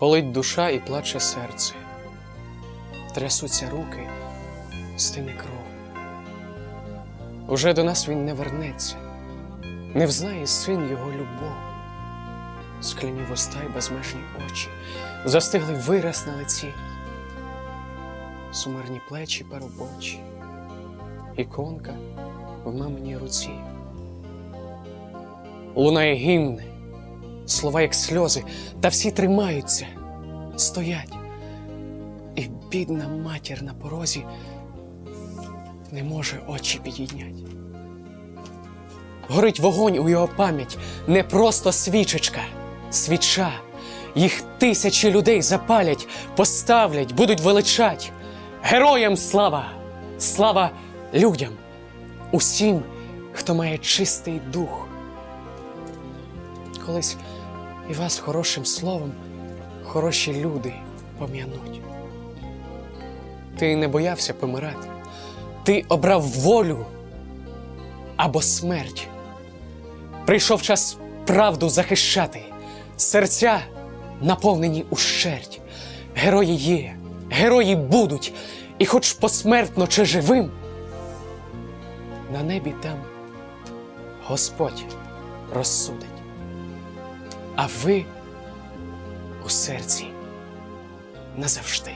душа і плаче серце. Трясуться руки, стине кров. Уже до нас він не вернеться, не взнає син його любов. Скляні вуста й безмежні очі, застиглий вираз на лиці, сумирні плечі парубочі, іконка в маминій руці. Лунає гімн, слова, як сльози, та всі тримаються, стоять. І бідна матір на порозі не може очі підійнять. Горить вогонь у його пам'ять, не просто свічечка, свіча. Їх тисячі людей запалять, поставлять, будуть величать. Героям слава! Слава людям, усім, хто має чистий дух. Колись і вас хорошим словом хороші люди пом'януть. Ти не боявся помирати, ти обрав волю або смерть. Прийшов час правду захищати, серця наповнені ущерть. Герої є, герої будуть, і хоч посмертно чи живим, на небі там Господь розсудить. А ви у серці назавжди.